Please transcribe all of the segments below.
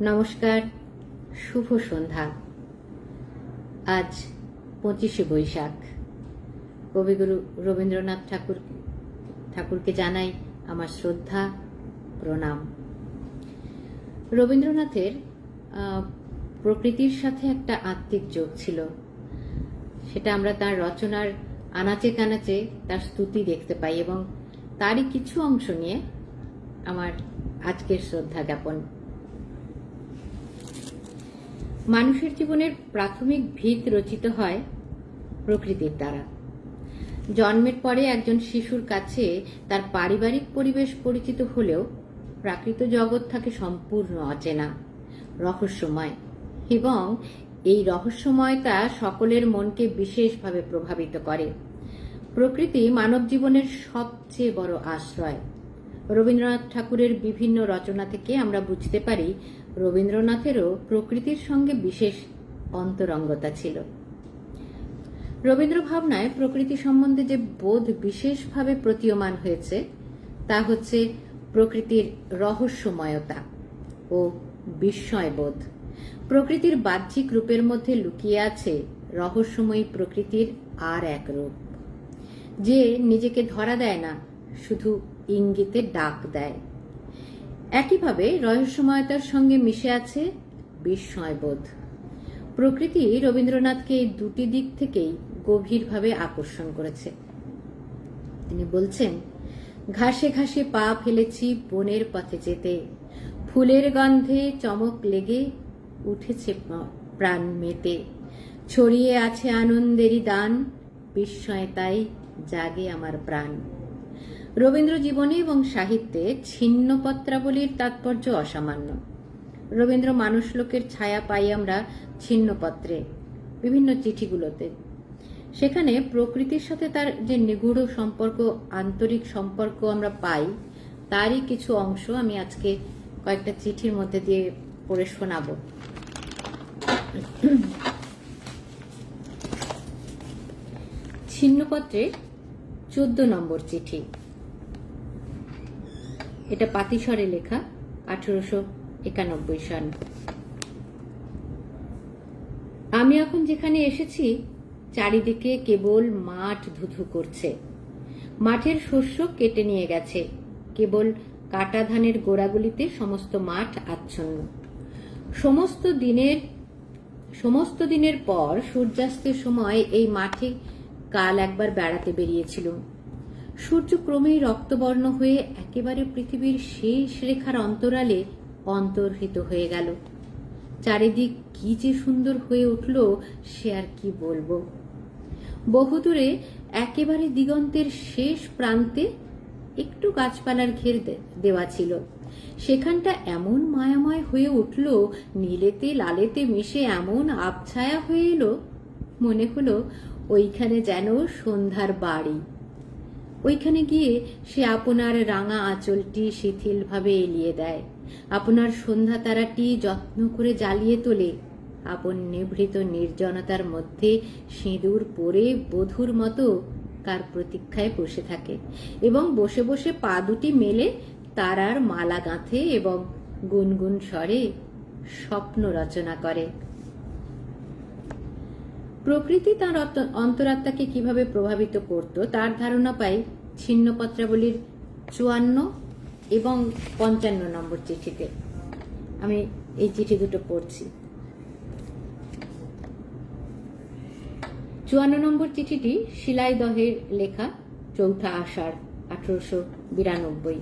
নমস্কার, শুভ সন্ধ্যা। আজ পঁচিশে বৈশাখ। কবিগুরু রবীন্দ্রনাথ ঠাকুর, ঠাকুরকে জানাই আমার শ্রদ্ধা, প্রণাম। রবীন্দ্রনাথের প্রকৃতির সাথে একটা আত্মিক যোগ ছিল। সেটা আমরা তার রচনার আনাচে কানাচে তার স্তুতি দেখতে পাই এবং তারই কিছু অংশ নিয়ে আমার আজকের শ্রদ্ধা জ্ঞাপন মানুষের জীবনের প্রাথমিক ভিত রচিত হয় প্রকৃতির দ্বারা। জন্মের পরে একজন শিশুর কাছে তার পারিবারিক পরিবেশ পরিচিত হলেও প্রাকৃত জগৎ থাকে সম্পূর্ণ অচেনা, রহস্যময় এবং এই রহস্যময়তা সকলের মনকে বিশেষভাবে প্রভাবিত করে। প্রকৃতি মানব জীবনের সবচেয়ে বড় আশ্রয়। রবীন্দ্রনাথ ঠাকুরের বিভিন্ন রচনা থেকে আমরা বুঝতে পারি রবীন্দ্রনাথেরও প্রকৃতির সঙ্গে বিশেষ অন্তরঙ্গতা ছিল। রবীন্দ্র ভাবনায় প্রকৃতি সম্বন্ধে যে বোধ বিশেষভাবে প্রতীয়মান হয়েছে, তা হচ্ছে প্রকৃতির রহস্যময়তা ও বিস্ময়বোধ। প্রকৃতির বাহ্যিক রূপের মধ্যে লুকিয়ে আছে রহস্যময়ী প্রকৃতির আর এক রূপ। যে নিজেকে ধরা দেয় না, শুধু ইঙ্গিতে ডাক দেয়। একইভাবে রহস্যময়তার সঙ্গে মিশে আছে বিস্ময়বোধ। প্রকৃতি রবীন্দ্রনাথকে এই দুটি দিক থেকেই গভীরভাবে আকর্ষণ করেছে। তিনি বলছেন, ঘাসে ঘাসে পা ফেলেছি বনের পথে যেতে। ফুলের গন্ধে চমক লেগে উঠেছে প্রাণ মেতে। ছড়িয়ে আছে আনন্দেরই দান, বিস্ময় তাই জাগে আমার প্রাণ। রবীন্দ্র জীবনী এবং সাহিত্যে ছিন্নপত্রাবলীর তাৎপর্য অসামান্য। রবীন্দ্র মানুষ লোকের ছায়া পাই আমরা ছিন্নপত্রে বিভিন্ন চিঠিগুলোতে। সেখানে প্রকৃতির সাথে তার যে নিগুড় সম্পর্ক, আন্তরিক সম্পর্ক আমরা পাই, তারই কিছু অংশ আমি আজকে কয়েকটা চিঠির মধ্যে দিয়ে পড়ে শোনাবো। ছিন্নপত্রে চোদ্দ নম্বর চিঠি। এটা পাতিস্বরে লেখা, আঠেরোশো একানব্বই সাল। আমি এখন যেখানে এসেছি, চারিদিকে কেবল মাঠ ধুধু করছে। মাঠের শস্য কেটে নিয়ে গেছে। কেবল কাটা ধানের গোড়াগুলিতে সমস্ত মাঠ আচ্ছন্ন। সমস্ত দিনের সমস্ত দিনের পর সূর্যাস্তের সময় এই মাঠে কাল একবার বেড়াতে বেরিয়েছিলুম। সূর্য ক্রমেই রক্তবর্ণ হয়ে একেবারে পৃথিবীর শেষ রেখার অন্তরালে অন্তর্হিত হয়ে গেল। চারিদিক কি যে সুন্দর হয়ে উঠল, সে আর কি বলব। বহুদূরে একেবারে দিগন্তের শেষ প্রান্তে একটু গাছপালার ঘের দেওয়া ছিল। সেখানটা এমন মায়াময় হয়ে উঠল, নীলেতে লালেতে মিশে এমন আবছায়া হয়ে এলো, মনে হলো ওইখানে যেন সন্ধ্যার বাড়ি। ওইখানে গিয়ে সে আপনার রাঙা আঁচলটি শিথিলভাবে এলিয়ে দেয়। আপনার সন্ধ্যা তারাটি যত্ন করে জ্বালিয়ে তোলে। আপন নিভৃত নির্জনতার মধ্যে সিঁদুর পরে বধুর মতো কার প্রতীক্ষায় বসে থাকে এবং বসে বসে পা দুটি মেলে তারার মালা গাঁথে এবং গুনগুন স্বরে স্বপ্ন রচনা করে। প্রকৃতি তার অন্তরাত্মাকে কীভাবে প্রভাবিত করত, তার ধারণা পাই ছিন্নপত্রাবলীর চুয়ান্ন এবং পঞ্চান্ন নম্বর চিঠিতে। আমি এই চিঠি দুটো পড়ছি। চুয়ান্ন নম্বর চিঠিটি শিলাই দহের লেখা, চৌঠা আষাঢ়, আঠারোশো বিরানব্বই।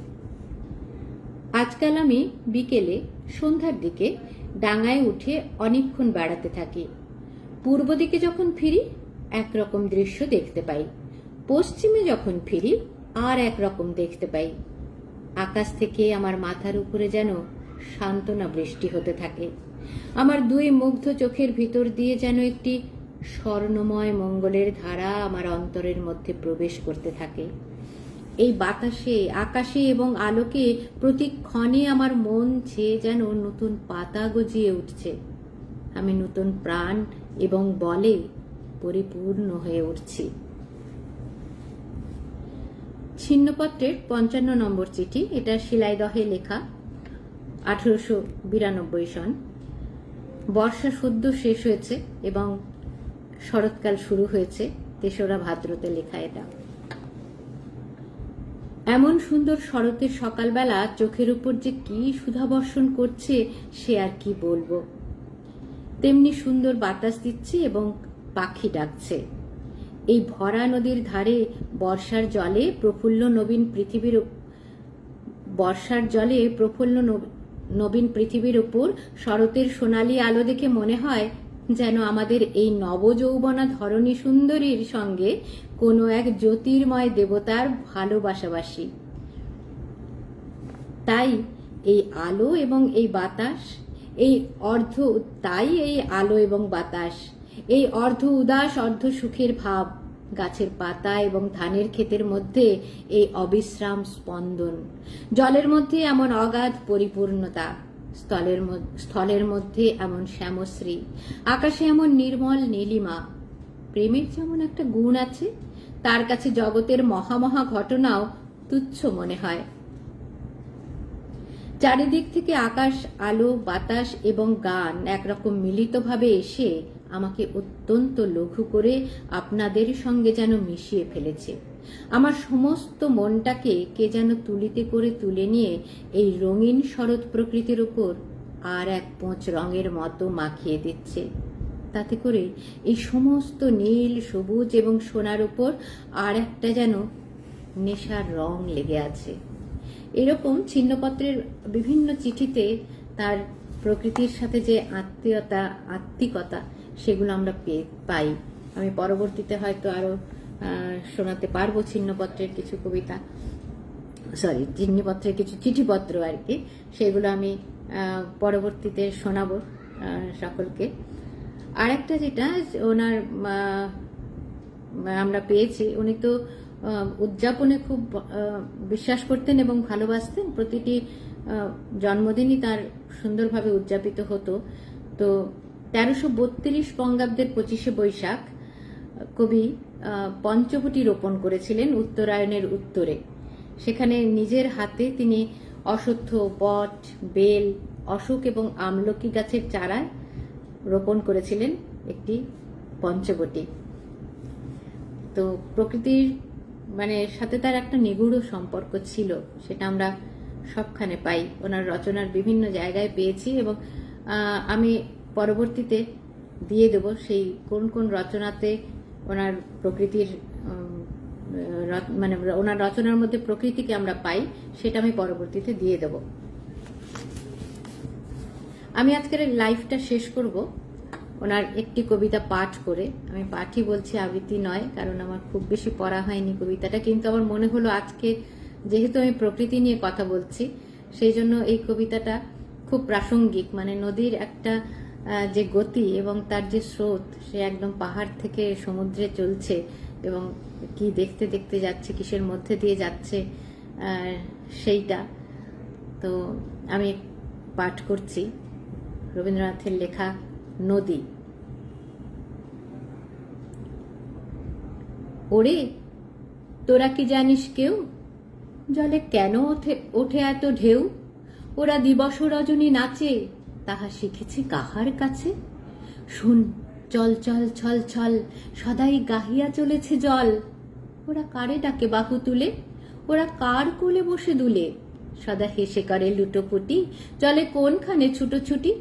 আজকাল আমি বিকেলে সন্ধ্যার দিকে ডাঙায় উঠে অনেকক্ষণ বেড়াতে থাকি। পূর্ব দিকে যখন ফিরি, একরকম দৃশ্য দেখতে পাই। পশ্চিমে যখন ফিরি, আর একরকম দেখতে পাই। আকাশ থেকে আমার মাথার উপরে যেন সান্ত্বনা বৃষ্টি হতে থাকে। আমার দুই মুগ্ধ চোখের ভিতর দিয়ে যেন একটি স্বর্ণময় মঙ্গলের ধারা আমার অন্তরের মধ্যে প্রবেশ করতে থাকে। এই বাতাসে, আকাশে এবং আলোকে প্রতিক্ষণে আমার মন ছেয়ে যেন নতুন পাতা গজিয়ে উঠছে। আমি নতুন প্রাণ এবং বলে, পরিপূর্ণ হয়ে উঠছি। ছিন্নপত্রের পঞ্চান্ন নম্বর চিঠি, এটা শিলাইদহে লেখা, আঠেরোশো বিরানব্বই সন। বর্ষা সদ্য শেষ হয়েছে এবং শরৎকাল শুরু হয়েছে, তেসরা ভাদ্রতে লেখা এটা। এমন সুন্দর শরতের সকালবেলা চোখের উপর যে কি সুধাবর্ষণ করছে, সে আর কি বলব? তেমনি সুন্দর বাতাস দিচ্ছে এবং পাখি ডাকছে। এই ভরা নদীর ধারে বর্ষার জলে প্রফুল্ল নবীন পৃথিবীর বর্ষার জলে প্রফুল্ল নব- নবীন পৃথিবীর উপর শরতের সোনালী আলো দেখে মনে হয় যেন আমাদের এই নবযৌবনা ধরণী সুন্দরীর সঙ্গে কোনো এক জ্যোতির্ময় দেবতার ভালোবাসাবাসী। তাই এই আলো এবং এই বাতাস এই অর্ধ তাই এই আলো এবং বাতাস। এই অর্ধ উদাস, অর্ধ সুখের ভাব। গাছের পাতা এবং ধানের ক্ষেতের মধ্যে এই অবিশ্রাম স্পন্দন। জলের মধ্যে এমন অগাধ পরিপূর্ণতা। স্থলের স্থলের মধ্যে এমন শ্যামশ্রী। আকাশে এমন নির্মল নীলিমা। প্রেমের যেমন একটা গুণ আছে, তার কাছে জগতের মহামহা ঘটনাও তুচ্ছ মনে হয়। চারিদিক থেকে আকাশ, আলো, বাতাস এবং গান একরকম মিলিতভাবে এসে আমাকে অত্যন্ত লঘু করে আপনাদের সঙ্গে যেন মিশিয়ে ফেলেছে। আমার সমস্ত মনটাকে কে যেন তুলিতে করে তুলে নিয়ে এই রঙিন শরৎ প্রকৃতির উপর আর এক পোঁচ রঙের মতো মাখিয়ে দিচ্ছে। তাতে করে এই সমস্ত নীল, সবুজ এবং সোনার উপর আর একটা যেন নেশার রং লেগে আছে। এরকম ছিন্নপত্রের বিভিন্ন চিঠিতে তার প্রকৃতির সাথে যে আত্মীয়তা আত্মিকতা সেগুলো আমরা পেয়ে পাই। আমি পরবর্তীতে হয়তো আরও আহ, শোনাতে পারব ছিন্নপত্রের কিছু কবিতা। সরি চিহ্নিপত্রের কিছু চিঠিপত্র আর কি। সেগুলো আমি পরবর্তীতে শোনাবো সকলকে। আরেকটা যেটা ওনার আমরা পেয়েছি উনি তো উদযাপনে খুব বিশ্বাস করতেন এবং ভালোবাসতেন। প্রতিটি জন্মদিনই তার সুন্দরভাবে উদযাপিত হতো। তো তেরোশো বত্রিশ বঙ্গাব্দের পঁচিশে বৈশাখ, কবি পঞ্চবটি রোপণ করেছিলেন উত্তরায়ণের উত্তরে। সেখানে নিজের হাতে তিনি অশ্বত্থ বট, বেল, অশোক এবং আমলকি গাছের চারায় রোপণ করেছিলেন একটি পঞ্চবটি। তো প্রকৃতির মানে সাথে তার একটা নিগুড় সম্পর্ক ছিল, সেটা আমরা সবখানে পাই। ওনার রচনার বিভিন্ন জায়গায় পেয়েছি এবং আমি পরবর্তীতে দিয়ে দেব সেই কোন কোন রচনাতে ওনার প্রকৃতির মানে ওনার রচনার মধ্যে প্রকৃতিকে আমরা পাই, সেটা আমি পরবর্তীতে দিয়ে দেব। আমি আজকের লাইফটা শেষ করব। ওনার একটি কবিতা পাঠ করে। আমি পাঠই বলছি আবৃত্তি নয়, কারণ আমার খুব বেশি পড়া হয়নি কবিতাটা, কিন্তু আমার মনে হলো আজকে যেহেতু আমি প্রকৃতি নিয়ে কথা বলছি, সেই জন্য এই কবিতাটা খুব প্রাসঙ্গিক। মানে নদীর একটা যে গতি এবং তার যে স্রোত, সে একদম পাহাড় থেকে সমুদ্রে চলছে এবং কি দেখতে দেখতে যাচ্ছে, কিসের মধ্যে দিয়ে যাচ্ছে সেইটা। তো আমি পাঠ করছি। রবীন্দ্রনাথের লেখা নদী। ওরে, তোরা কি জানিস কেউ? জলে কেন ওঠে ওঠে এত ঢেউ? ওরা দিবস রজনী নাচে, তাহা শিখেছে কাহার কাছে? শুন, চল চল, ছল ছল, সদাই গাহিয়া চলেছে জল। ওরা কারে ডাকে বাহু তুলে? ওরা কার কোলে বসে দুলে? সদা হেসে করে লুটোপুটি, জলে কোনখানে ছুটোছুটি?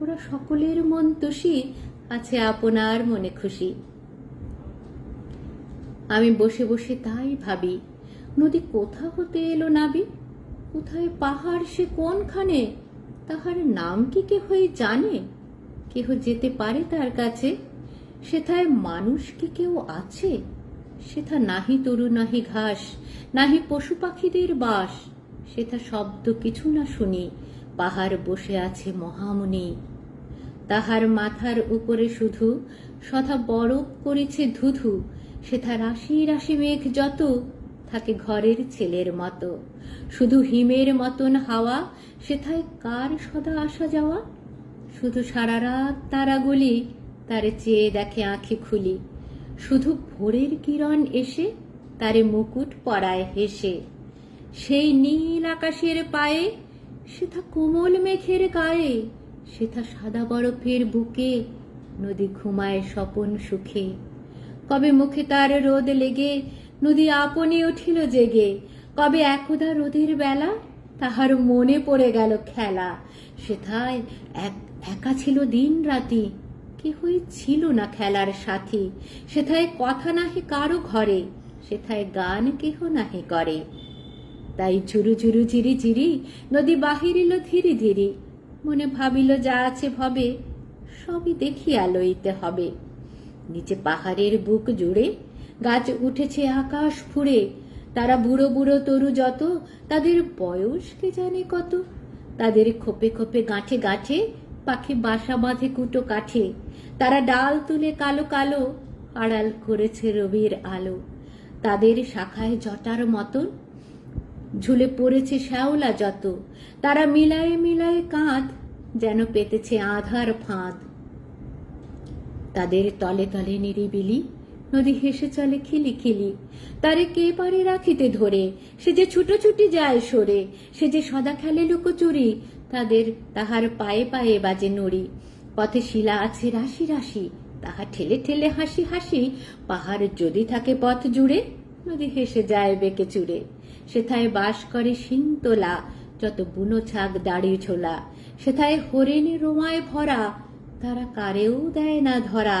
ওরা সকলের মন তুষি আছে আপনার মনে খুশি। আমি বসে বসে তাই ভাবি, নদী কোথা হতে এলো নাবি? কোথায় পাহাড় সে কোনখানে? তাহার নাম কি কেহই জানে? কেহ যেতে পারে তার কাছে? সেথায় মানুষ কি কেউ আছে? সেথা নাহি তরু, নাহি ঘাস, নাহি পশু পাখিদের বাস। সেথা শব্দ কিছু না শুনি, পাহাড় বসে আছে মহামুনি। তাহার মাথার উপরে শুধু সথা বরফ করেছে ধুধু, সেথা রাশি রাশি মেঘ যত, থাকে ঘরের ছেলের মতো। শুধু হিমের মতন হাওয়া, সেথায় কার সদা আসা যাওয়া? শুধু সারা রাত তারাগুলি তারে চেয়ে দেখে আঁখি খুলি। শুধু ভোরের কিরণ এসে তারে মুকুট পরায় হেসে। সেই নীল আকাশের পায়ে, সেথা কোমল মেঘের গায়ে সেথা সাদা বরফের বুকে নদী ঘুমায় স্বপন সুখে। কবে মুখে তার রোদ লেগে, নদী আপনি উঠিল জেগে। কবে একদা রোদের বেলা, তাহার মনে পড়ে গেল খেলা। সেথায় এক, একা ছিল দিন রাতি, কেহই ছিল না খেলার সাথী। সেথায় কথা নাহি কারও ঘরে, সেথায় গান কেহ নাহি করে। তাই ঝুরু ঝুরু ঝিরি ঝিরি নদী বাহিরিল ধীরে ধীরে। মনে ভাবিল, যা আছে ভবে, সবই দেখিয়া লইতে হবে। নিচে পাহাড়ের বুক জুড়ে গাছ উঠেছে আকাশ ফুড়ে। তারা বুড়ো বুড়ো তরু যত, তাদের বয়স কে জানে কত। তাদের খোপে খোপে গাঁঠে গাঁঠে পাখি বাসা বাঁধে কুটো কাঠে। তারা ডাল তুলে কালো কালো আড়াল করেছে রবির আলো। তাদের শাখায় জটার মতন ঝুলে পড়েছে শ্যাওলা যত। তারা মিলায়ে মিলায়ে কাঁধ যেন পেতেছে আধার ফাঁদ। তাদের তলে তলে নিরিবিলি, নদী হেসে চলে খিলি খিলি তারে কে পারে রাখিতে ধরে? সে যে ছুটোছুটি যায় সরে। সে যে সদা খেলে লুকোচুরি, তাদের তাহার পায়ে পায়ে বাজে নড়ি। পথে শিলা আছে রাশি রাশি, তাহা ঠেলে ঠেলে হাসি হাসি। পাহাড় যদি থাকে পথ জুড়ে, নদী হেসে যায় বেঁকে চুড়ে। সেথায় বাস করে শিন্তলা, যত বুনো ছাগ দাড়ি ছোলা। সেথায় হরিণ রোমায় ভরা, তারা কারেও দেয় না ধরা।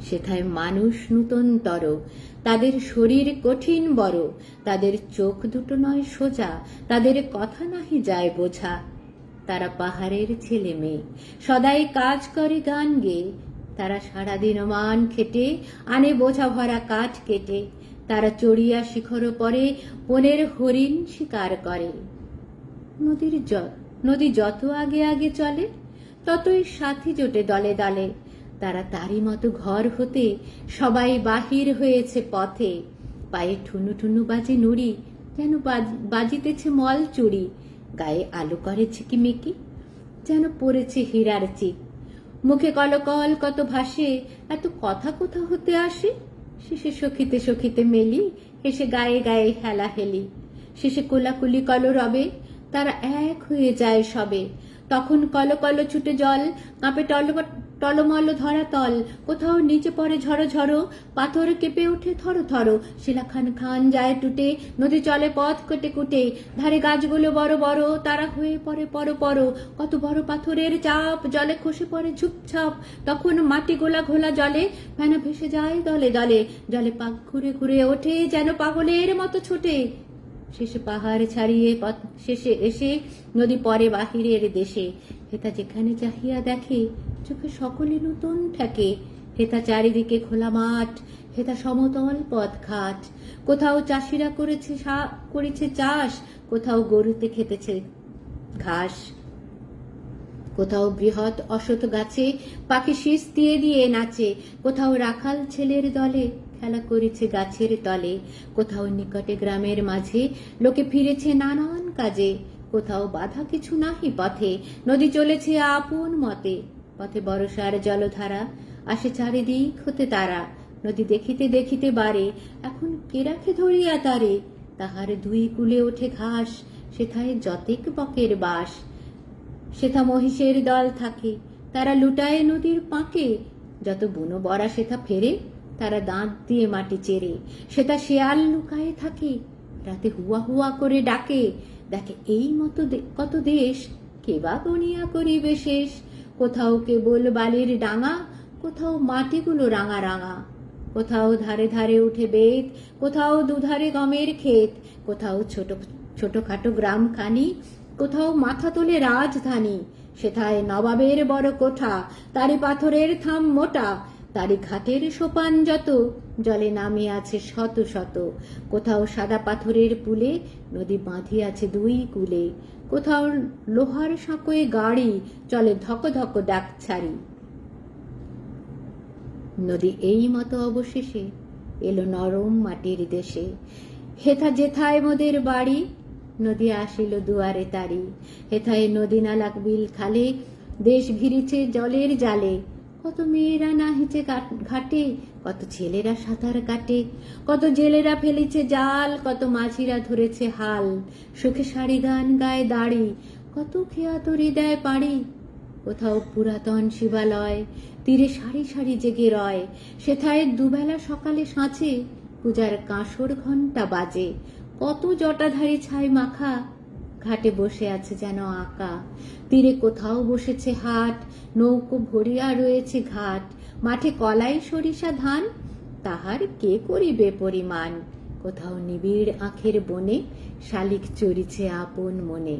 সেথায় মানুষ নূতনতর, তাদের শরীর কঠিন বড়, তাদের চোখ দুটো নয় সোজা, তাদের কথা নাহি যায় বোঝা। তারা পাহাড়ের ছেলে মেয়ে, সদাই কাজ করে গান গেয়ে তারা সারাদিন মান খেটে, আনে বোঝা ভরা কাঠ কেটে। তারা চড়িয়া শিখর পরে বনের হরিণ শিকার করে। নদীর নদী যত আগে আগে চলে, ততই সাথী জোটে দলে দলে। তারা তারই মতো ঘর হতে সবাই বাহির হয়েছে পথে। পায়ে ঠুনু ঠুনু বাজে নুড়ি, যেন বাজ- বাজিতেছে মল চুড়ি। গায়ে আলো করে ঝিকিমিকি, যেন পড়েছে হীরার চিক মুখে কলকল কত ভাসে, এত কথা কোথা হতে আসে? শেষে সখিতে সখিতে মেলি হেসে গায়ে গায়ে হেলা হেলি। শেষে কোলাকুলি কল রবে, তারা এক হয়ে যায় সবে। তখন কল কল ছুটে জল, কাঁপে টল টলমল ধরা তল, কোথাও নিচে পড়ে ঝড়ো ঝড়ো পাথর কেঁপে ওঠে থরো থরো। শিলা খান যায় টুটে, নদী চলে পথ কেটে কুটে। ধারে গাছগুলো বড় বড়, তারা হয়ে পড়ে পর পর কত বড় পাথরের চাপ, জলে খসে পড়ে ঝুপছাপ তখন মাটি গোলা ঘোলা জলে ভেনা ভেসে যায় দলে দলে। জলে পাক ঘুরে ঘুরে ওঠে যেন পাগলের মতো ছোটে। শেষে পাহাড় ছাড়িয়ে পথ শেষে এসে নদী পরে বাহিরের দেশে। হেতা যেখানে চাহিয়া দেখে, চোখে সকলে নতুন ঠেকে হেতা চারিদিকে খোলা মাঠ, হেতা সমতল পথ ঘাট কোথাও চাষিরা করেছে করেছে চাষ, কোথাও গরুতে খেতেছে ঘাস। কোথাও বৃহৎ অশ্বত গাছে পাখি শীষ দিয়ে দিয়ে নাচে, কোথাও রাখাল ছেলের দলে খেলা করেছে গাছের তলে। কোথাও নিকটে গ্রামের মাঝে লোকে ফিরেছে নানান কাজে। কোথাও বাধা কিছু নাহি পথে। নদী চলেছে আপন মতে। পথে বরসার জলধারা আসে চারিদিক হতে তারা। নদী দেখিতে দেখিতে বারে, এখন কে রাখে ধরিয়া তারে? তাহার দুই কুলে ওঠে ঘাস, সেথায় যতেক বকের বাস। সেথা মহিষের দল থাকে, তারা লুটায় নদীর পাঁকে। যত বুনো বড়া সেথা ফেরে তারা দাঁত দিয়ে মাটি চেরে। সেটা শেয়াল লুকায়ে থাকে। রাতে হুয়া হুয়া করে ডাকে। দেখে এই মতো কত দেশ। কেবা গনিয়া করিবে শেষ। কোথাও কেবল বালির ডাঙা, কোথাও মাটিগুলো রাঙা রাঙা। কোথাও ধারে ধারে উঠে বেত, কোথাও দুধারে গমের ক্ষেত, কোথাও ছোট, ছোটখাটো গ্রাম খানি কোথাও মাথা তোলে রাজধানী। সেথায় নবাবের বড় কোঠা তারি পাথরের থাম মোটা। তারি ঘাটের সোপান যত, জলে নামে আছে শত শত। কোথাও সাদা পাথরের পুলে, নদী বাঁধিয়াছে দুই কুলে। কোথাও লোহার সাঁকোয়ে গাড়ি, চলে ধক ধক ডাক ছাড়ি। নদী এই মতো অবশেষে এলো নরম মাটির দেশে। হেথা জেথায় মোদের বাড়ি, নদী আসিল দুয়ারে তারি। হেথায় নদী নালাক বিল খালে, দেশ ভিড়িছে জলের জালে। কত মেয়েরা নাহিছে ঘাট- ঘাটে, কত ছেলেরা সাঁতার কাটে, কত জেলেরা ফেলেছে জাল, কত মাঝিরা ধরেছে হাল, সুখে শাড়ি গান গায়ে দাড়ি, কত খেয়া তরি দেয় পাড়ি, কোথাও পুরাতন শিবালয়, তীরে সারি সারি জেগে রয়, সেথায় দুবেলা সকালে সাঁচে, পূজার কাঁসর ঘণ্টা বাজে, কত জটাধারী ছাই মাখা ঘাটে বসে আছে যেন আঁকা। তীরে কোথাও বসেছে হাট, নৌকো ভরিয়া রয়েছে ঘাট। মাঠে কলাই, সরিষা, ধান, তাহার কে করিবে পরিমাণ? কোথাও নিবিড় আখের বনে, শালিক চরিছে আপন মনে।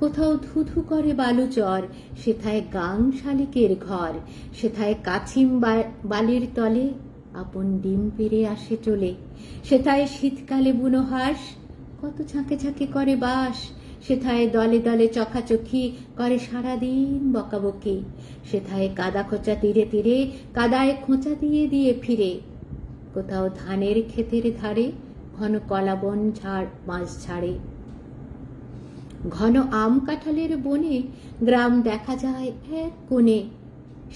কোথাও ধুধু করে বালুচর, সেথায় গাং শালিকের ঘর। সেথায় কাছিম বালির তলে, আপন ডিম পেরে আসে চলে। সেথায় শীতকালে বুনো হাঁস, কত ঝাঁকে ঝাঁকে করে বাস সেথায় দলে দলে চখাচখি করে সারাদিন বকাবকি। সেথায় কাদা খোঁচা তীরে তীরে, কাদায় খোঁচা দিয়ে দিয়ে ফিরে। কোথাও ধানের ক্ষেতের ধারে ঘন কলাবন ঝাড়, মাছ ছাড়ে ঘন আম কাঁঠালের বনে গ্রাম দেখা যায় এক কোণে।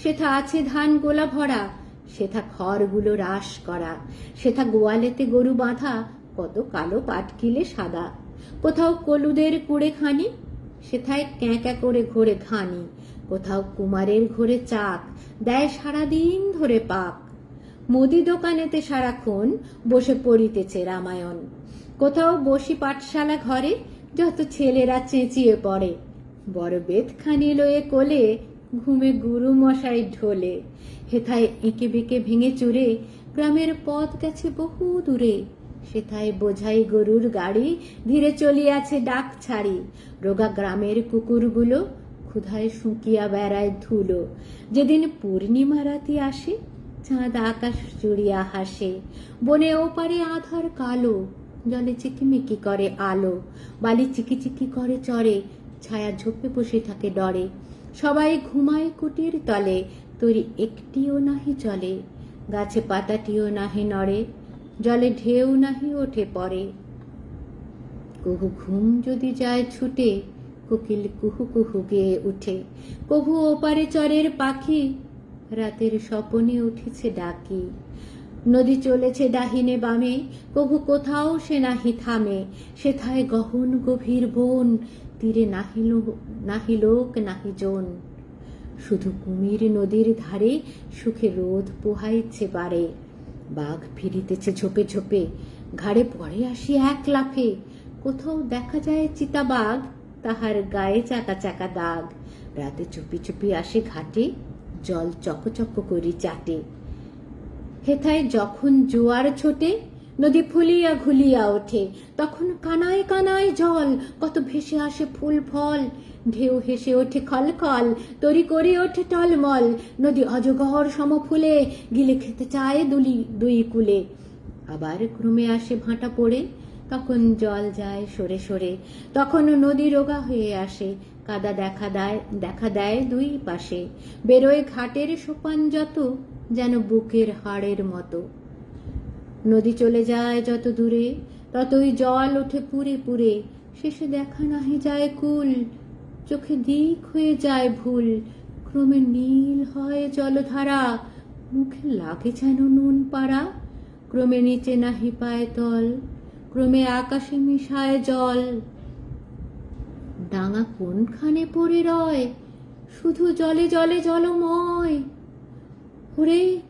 সেথা আছে ধান গোলা ভরা, সেথা খড়গুলো রাস করা। সেথা গোয়ালেতে গরু বাঁধা, কত কালো পাটকিলে সাদা। কোথাও কলুদের কুড়ে খানি? সেথায় ক্যাঁকা করে ঘোরে ঘানি। কোথাও কুমারের ঘোরে চাক, দেয় সারাদিন ধরে পাক। মুদি দোকানেতে সারাক্ষণ বসে পড়িতেছে রামায়ণ। কোথাও বসি পাঠশালা ঘরে, যত ছেলেরা চেঁচিয়ে পড়ে। বড় বেতখানি লয়ে কোলে, ঘুমে গুরু মশাই ঢোলে। হেথায় এঁকে বেঁকে ভেঙে চুরে, গ্রামের পথ গেছে বহু দূরে। সেথায় বোঝাই গরুর গাড়ি, ধীরে চলিয়াছে ডাক ছাড়ি। রোগা গ্রামের কুকুরগুলো ক্ষুধায় শুকিয়া বেড়ায় ধুলো। যেদিন পূর্ণিমা রাতি আসে, চাঁদ আকাশ জুড়িয়া হাসে। বনে ওপারে আধার কালো, জলে চিকিমিকি করে আলো। বালি চিকি চিকি করে চড়ে ছায়া ঝোপে বসে থাকে ডরে। সবাই ঘুমায় কুটির তলে, তৈরি একটিও নাহি চলে। গাছে পাতাটিও নাহি নড়ে। জলে ঢেউ নাহি ওঠে পরে। কুহু ঘুম যদি যায় ছুটে, কোকিল কুহু কুহু গেয়ে উঠে। কভু ওপারে চরের পাখি, রাতের স্বপনে উঠেছে ডাকি। নদী চলেছে ডাহিনে বামে কভু কোথাও সে নাহি থামে। সেথায় গহন গভীর বন, তীরে নাহি লো- নাহি লোক, নাহি জন। শুধু কুমির নদীর ধারে সুখে রোদ পোহাইছে বারে বাঘ ফিরিতেছে ঝোপে ঝোপে। ঘাড়ে পড়ে আসি এক লাফে। কোথাও দেখা যায় চিতাবাঘ তাহার গায়ে চাকা চাকা দাগ। রাতে চুপি চুপি আসে ঘাটে, জল চকচক করি চাটে। হেথায় যখন জোয়ার ছোটে, নদী ফুলিয়া ঘুলিয়া ওঠে। তখন কানায় কানায় জল, কত ভেসে আসে ফুল ফল। ঢেউ হেসে ওঠে খলখল, তরি করে ওঠে টলমল। নদী অজগর সমফুলে, গিলে খেতে চায় দুলি দুই কুলে। আবার ক্রমে আসে ভাঁটা পড়ে, তখন জল যায় সরে সরে। তখন নদী রোগা হয়ে আসে, কাদা দেখা দেয় দেখা দেয় দুই পাশে। বেরোয় ঘাটের সোপান যত, যেন বুকের হাড়ের মতো। নদী চলে যায় যত দূরে, ততই জল ওঠে পুরে পুরে। শেষে দেখা নাহি যায় কুল। চোখে দিক হয়ে যায় ভুল। ক্রমে নীল হয় জলধারা, মুখে লাগে যেন নুন পাড়া। ক্রমে নিচে নাহি পায় তল, ক্রমে আকাশে মিশায় জল। ডাঙা কোনখানে পড়ে রয়? শুধু জলে জলে জলময়। ওরে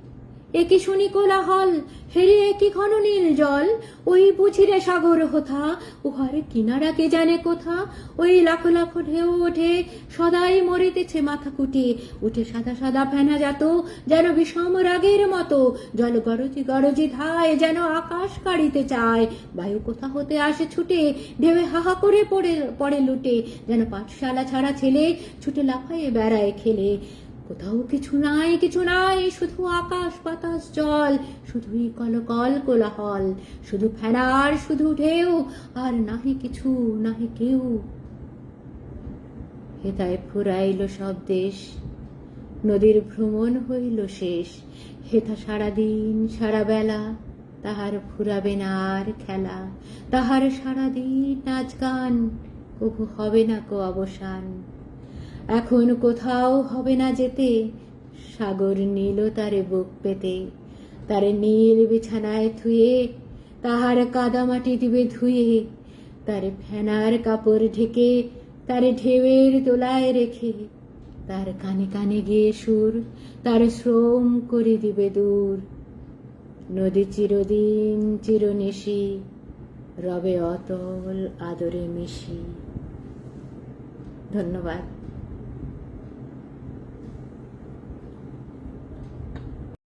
একি শুনি কোলাহল, হেরে একি ঘন নীল জল। ওই বুঝিরে সাগর হোথা উহারে কিনারা কে জানে কোথা? ওই লাখো লাখো ঢেউ ওঠে, সদাই মরিতেছে মাথা কুটে উঠে সাদা সাদা ফেনা যাত যেন বিষম রাগের মতো। জল গরজি গরজি ধায়, যেন আকাশ কাড়িতে চায়। বায়ু কোথা হতে আসে ছুটে, ঢেউয়ে হাহা করে পড়ে পড়ে লুটে। যেন পাঠশালা ছাড়া ছেলে, ছুটে লাফায়ে বেড়ায় খেলে। কোথাও কিছু নাই কিছু নাই, শুধু আকাশ, বাতাস, জল, শুধুই কলকল, কোলাহল, শুধু ফেনার শুধু ঢেউ, আর নাহি কিছু, নাহি কেউ। হেতায় ফুরাইল সব দেশ, নদীর ভ্রমণ হইল শেষ। হেথা সারাদিন সারা বেলা তাহার ফুরাবে না আর খেলা। তাহার সারাদিন নাচ গান, কবু হবে না কো অবসান। এখন কোথাও হবে না যেতে। সাগর নীল তারে বুক পেতে। তারে নীল বিছানায় থুয়ে, তাহার কাদামাটি দিবে ধুয়ে। তারে ফেনার কাপড় ঢেকে, তারে ঢেউয়ের তোলায় রেখে। তার কানে কানে গিয়ে সুর, তার শ্রম করে দিবে দূর। নদী চিরদিন চিরনিশি, রবে অতল আদরে মিশি। ধন্যবাদ।